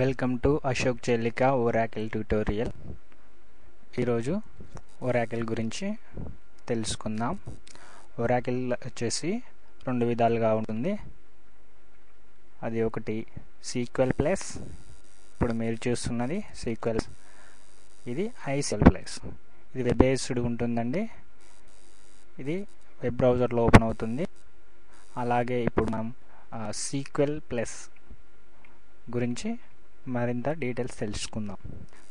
Welcome to Ashok Chellika Oracle tutorial ఈరోజు Oracle గురించి తెలుసుకుందాం. ఓరాకిల్ వచ్చేసి రెండు విధాలుగా ఉంటుంది. అది ఒకటి సీక్వెల్ ప్లస్ ఇప్పుడు మీరు చూస్తున్నది సీక్వెల్ ఇది ఐసెల్ ప్లస్ ఇది వెబ్ బేస్డ్ ఉంటుందండి. ఇది వెబ్ బ్రౌజర్లో ఓపెన్ అవుతుంది. అలాగే ఇప్పుడు మనం సీక్వెల్ ప్లస్ గురించి మరింత డీటెయిల్స్ తెలుసుకుందాం.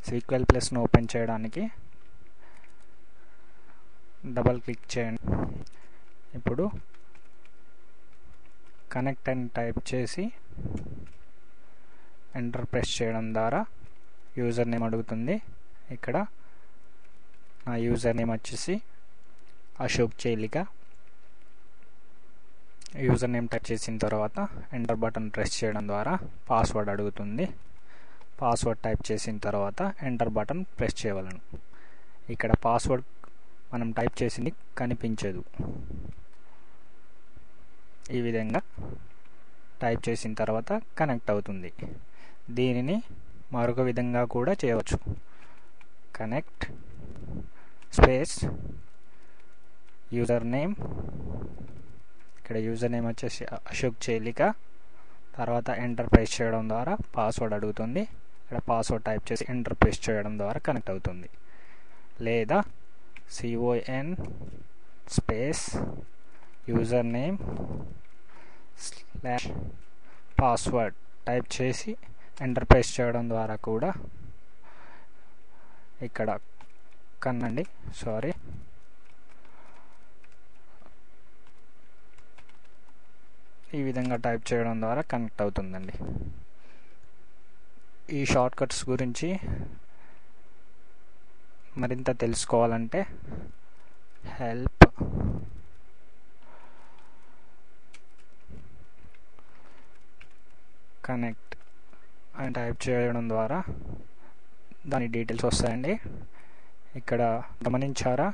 సీక్వెల్ ప్లస్ను ఓపెన్ చేయడానికి డబల్ క్లిక్ చేయండి. ఇప్పుడు కనెక్ట్ అని టైప్ చేసి ఎంటర్ ప్రెస్ చేయడం ద్వారా యూజర్ నేమ్ అడుగుతుంది. ఇక్కడ నా యూజర్ నేమ్ వచ్చేసి Ashok Chelika. User name type చేసిన తర్వాత ఎంటర్ బటన్ ప్రెస్ చేయడం ద్వారా పాస్వర్డ్ అడుగుతుంది. పాస్వర్డ్ టైప్ చేసిన తర్వాత ఎంటర్ బటన్ ప్రెస్ చేయవలను. ఇక్కడ పాస్వర్డ్ మనం టైప్ చేసింది కనిపించదు. ఈ విధంగా టైప్ చేసిన తర్వాత కనెక్ట్ అవుతుంది. దీనిని మరొక విధంగా కూడా చేయవచ్చు. కనెక్ట్ స్పేస్ యూజర్ నేమ్ ఇక్కడ యూజర్ నేమ్ వచ్చేసి అశోక్ చేలిక. తర్వాత ఎంటర్ ప్రెస్ చేయడం ద్వారా పాస్వర్డ్ అడుగుతుంది. ఇక్కడ పాస్వర్డ్ టైప్ చేసి ఎంటర్ ప్రెస్ చేయడం ద్వారా కనెక్ట్ అవుతుంది. లేదా CON space user name slash password type చేసి ఎంటర్ ప్రెస్ చేయడం ద్వారా కూడా ఇక్కడ కన్నండి. సారీ ఈ విధంగా టైప్ చేయడం ద్వారా కనెక్ట్ అవుతుందండి. ఈ షార్ట్ కట్స్ గురించి మరింత తెలుసుకోవాలంటే హెల్ప్ కనెక్ట్ అని టైప్ చేయడం ద్వారా దాని డీటెయిల్స్ వస్తాయండి. ఇక్కడ గమనించారా?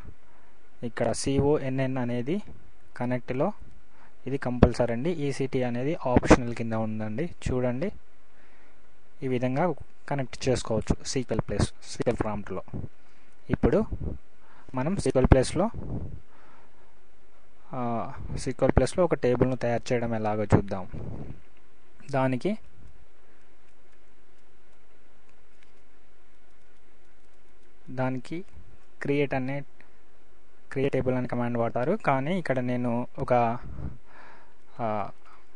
ఇక్కడ సిఓఎన్ఎన్ అనేది కనెక్ట్లో ఇది కంపల్సరీ అండి. ఈసీటీ అనేది ఆప్షనల్ కింద ఉందండి. చూడండి. ఈ విధంగా కనెక్ట్ చేసుకోవచ్చు సీక్వెల్ ప్లేస్ సీక్వెల్ ప్రాంప్ట్లో ఇప్పుడు మనం సీక్వెల్ ప్లేస్లో సీక్వెల్ ప్లేస్లో ఒక టేబుల్ను తయారు చేయడం ఎలాగో చూద్దాం. దానికి దానికి క్రియేట్ అనే క్రియేట్ టేబుల్ అనే కమాండ్ వాడతారు. కానీ ఇక్కడ నేను ఒక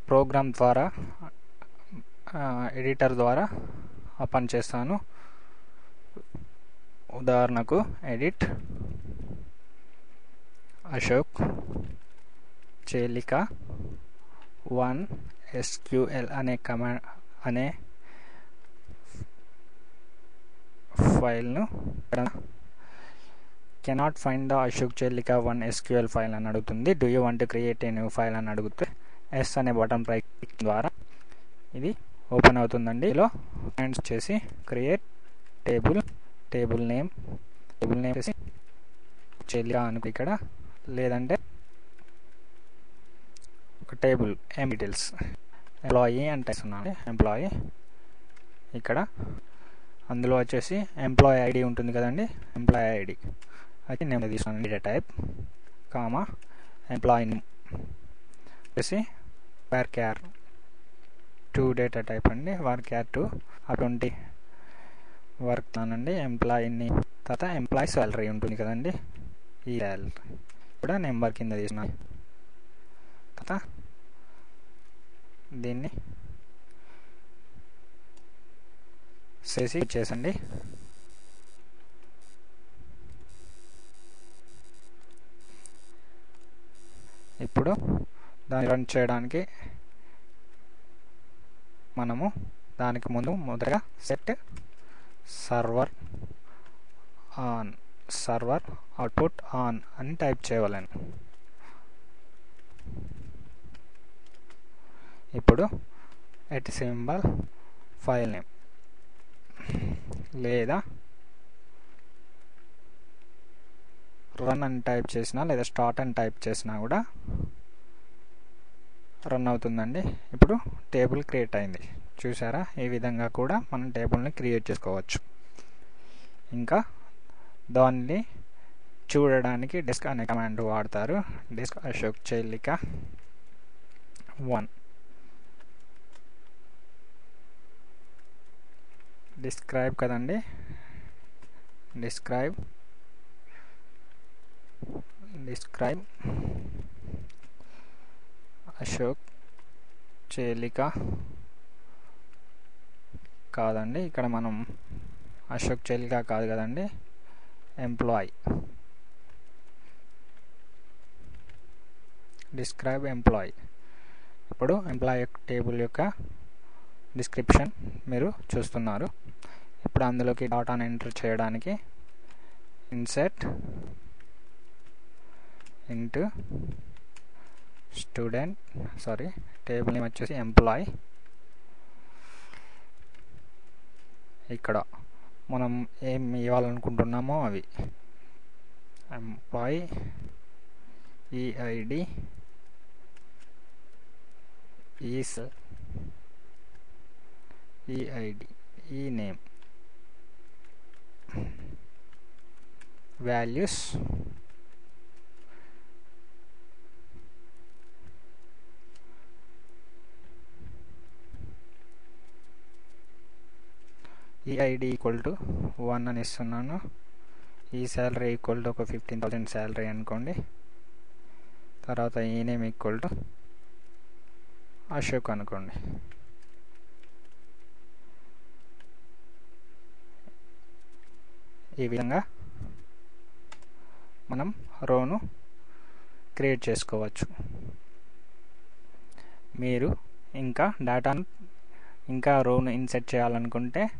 ప్రోగ్రామ్ ద్వారా ఎడిటర్ ద్వారా పని చేస్తాను. ఉదాహరణకు edit Ashok Chelika one SQL అనే కమాండ్ అనే ఫైల్ను cannot find the Ashok Chellika one SQL file అని అడుగుతుంది. Do you want create a new file అని అడుగుతే ఎస్ అనే బటన్ పై ద్వారా ఇది ఓపెన్ అవుతుందండి. ఇలా హ్యాండ్స్ చేసి create table table name table name చేసి చెల్లిక అనుకు ఇక్కడ. లేదంటే ఒక టేబుల్ ఏం డీటెయిల్స్? ఎంప్లాయీ అంటే ఇస్తున్నాను ఎంప్లాయీ ఇక్కడ. అందులో వచ్చేసి ఎంప్లాయీ ఐడి ఉంటుంది కదండి. Employee ID. అయితే నేను తీసుకున్నాను. డేటా టైప్ కామా ఎంప్లాయీ వచ్చేసి varchar two data type అండి వర్క్ యాడ్ టూ అటువంటి వర్క్ తానండి ఎంప్లాయీని తర్వాత ఎంప్లాయీ సాలరీ ఉంటుంది కదండి ఈ సాలరీ కూడా నెంబర్ కింద తీసిన తర్వాత దీన్ని చేసి చేసండి. ఇప్పుడు దాన్ని రన్ చేయడానికి మనము దానికి ముందు మొదటగా set server on server output on అని టైప్ చేయవలను. ఇప్పుడు ఎట్ సింబల్ ఫైల్ నేమ్ లేదా రన్ అని టైప్ చేసినా లేదా స్టార్ట్ అని టైప్ చేసినా కూడా రన్ అవుతుందండి. ఇప్పుడు టేబుల్ క్రియేట్ అయింది. చూసారా? ఈ విధంగా కూడా మనం టేబుల్ని క్రియేట్ చేసుకోవచ్చు. ఇంకా దాన్ని చూడడానికి డిస్క్ అనే కమాండ్ వాడతారు. Desc Ashok Chellika one. Describe కదండి? డిస్క్రైబ్. డిస్క్రైబ్. అశోక్ చేలిక కాదండి. ఇక్కడ మనం అశోక్ చేలిక కాదు కదండి ఎంప్లాయ్. Describe employ. ఇప్పుడు ఎంప్లాయ్ టేబుల్ యొక్క డిస్క్రిప్షన్ మీరు చూస్తున్నారు. ఇప్పుడు అందులోకి డాటాను ఎంటర్ చేయడానికి insert into student sorry table name వచ్చేసి ఎంప్లాయ్ ఇక్కడ మనం ఏం ఇవ్వాలనుకుంటున్నామో అవి. Employee EID is EID E name values E ID equal to one అని ఇస్తున్నాను. ఈ శాలరీ ఈక్వల్ టు ఒక ఫిఫ్టీన్ థౌసండ్ శాలరీ అనుకోండి. తర్వాత ఈ నేమ్ ఈక్వల్ టు అశోక్ అనుకోండి. ఈ విధంగా మనం రోను క్రియేట్ చేసుకోవచ్చు. మీరు ఇంకా డేటాను ఇంకా రోను ఇన్సెట్ చేయాలనుకుంటే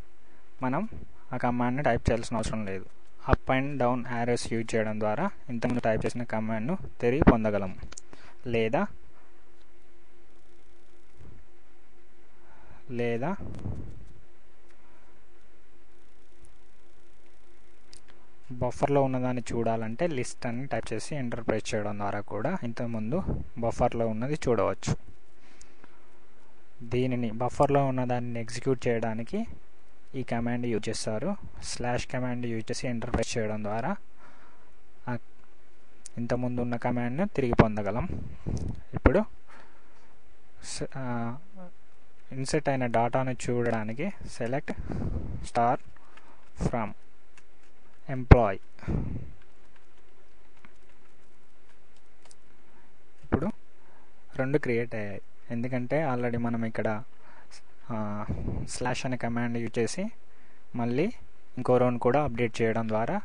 మనం ఆ కమాండ్ని టైప్ చేయాల్సిన అవసరం లేదు. Up and down arrows use చేయడం ద్వారా ఇంతకుముందు టైప్ చేసిన కమాండ్ను తిరిగి పొందగలం. లేదా లేదా బఫర్లో ఉన్నదాన్ని చూడాలంటే లిస్ట్ అని టైప్ చేసి ఎంటర్ ప్రెస్ చేయడం ద్వారా కూడా ఇంతకుముందు బఫర్లో ఉన్నది చూడవచ్చు. దీనిని బఫర్లో ఉన్నదాన్ని ఎగ్జిక్యూట్ చేయడానికి ఈ కమాండ్ యూజ్ చేస్తారు. స్లాష్ కమాండ్ యూజ్ చేసి ఎంటర్ ప్రెస్ చేయడం ద్వారా ఇంతకుముందు ఉన్న కమాండ్ను తిరిగి పొందగలం. ఇప్పుడు ఇన్సెట్ అయిన డాటాను చూడడానికి సెలెక్ట్ స్టార్ ఫ్రమ్ ఎంప్లాయ్ ఇప్పుడు రెండు క్రియేట్ అయ్యాయి. ఎందుకంటే ఆల్రెడీ మనం ఇక్కడ స్లాష్ అనే కమాండ్ యూజ్ చేసి మళ్ళీ ఇంకో రౌండ్ కూడా అప్డేట్ చేయడం ద్వారా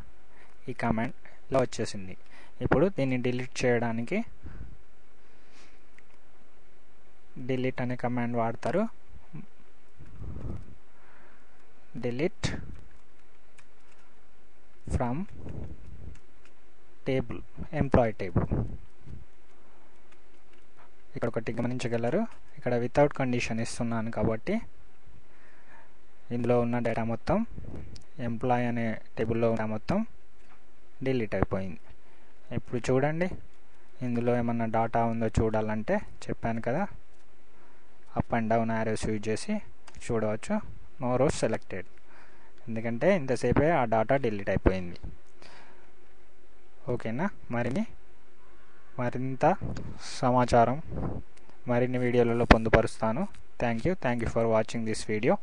ఈ కమాండ్ ఇలా వచ్చేసింది. ఇప్పుడు దీన్ని డిలీట్ చేయడానికి డిలీట్ అనే కమాండ్ వాడతారు. Delete from table employee table ఇక్కడ ఒకటి గమనించగలరు. ఇక్కడ వితౌట్ కండిషన్ ఇస్తున్నాను కాబట్టి ఇందులో ఉన్న డేటా మొత్తం ఎంప్లాయ్ అనే టేబుల్లో ఉన్న మొత్తం డిలీట్ అయిపోయింది. ఇప్పుడు చూడండి ఇందులో ఏమన్నా డాటా ఉందో చూడాలంటే చెప్పాను కదా up and down arrows use చేసి చూడవచ్చు. నో రోస్ సెలెక్టెడ్ ఎందుకంటే ఇంతసేపే ఆ డాటా డిలీట్ అయిపోయింది. ఓకేనా మరిన్ని మరింత సమాచారం మరిన్ని వీడియోలలో పొందుపరుస్తాను. Thank you thank you for watching this video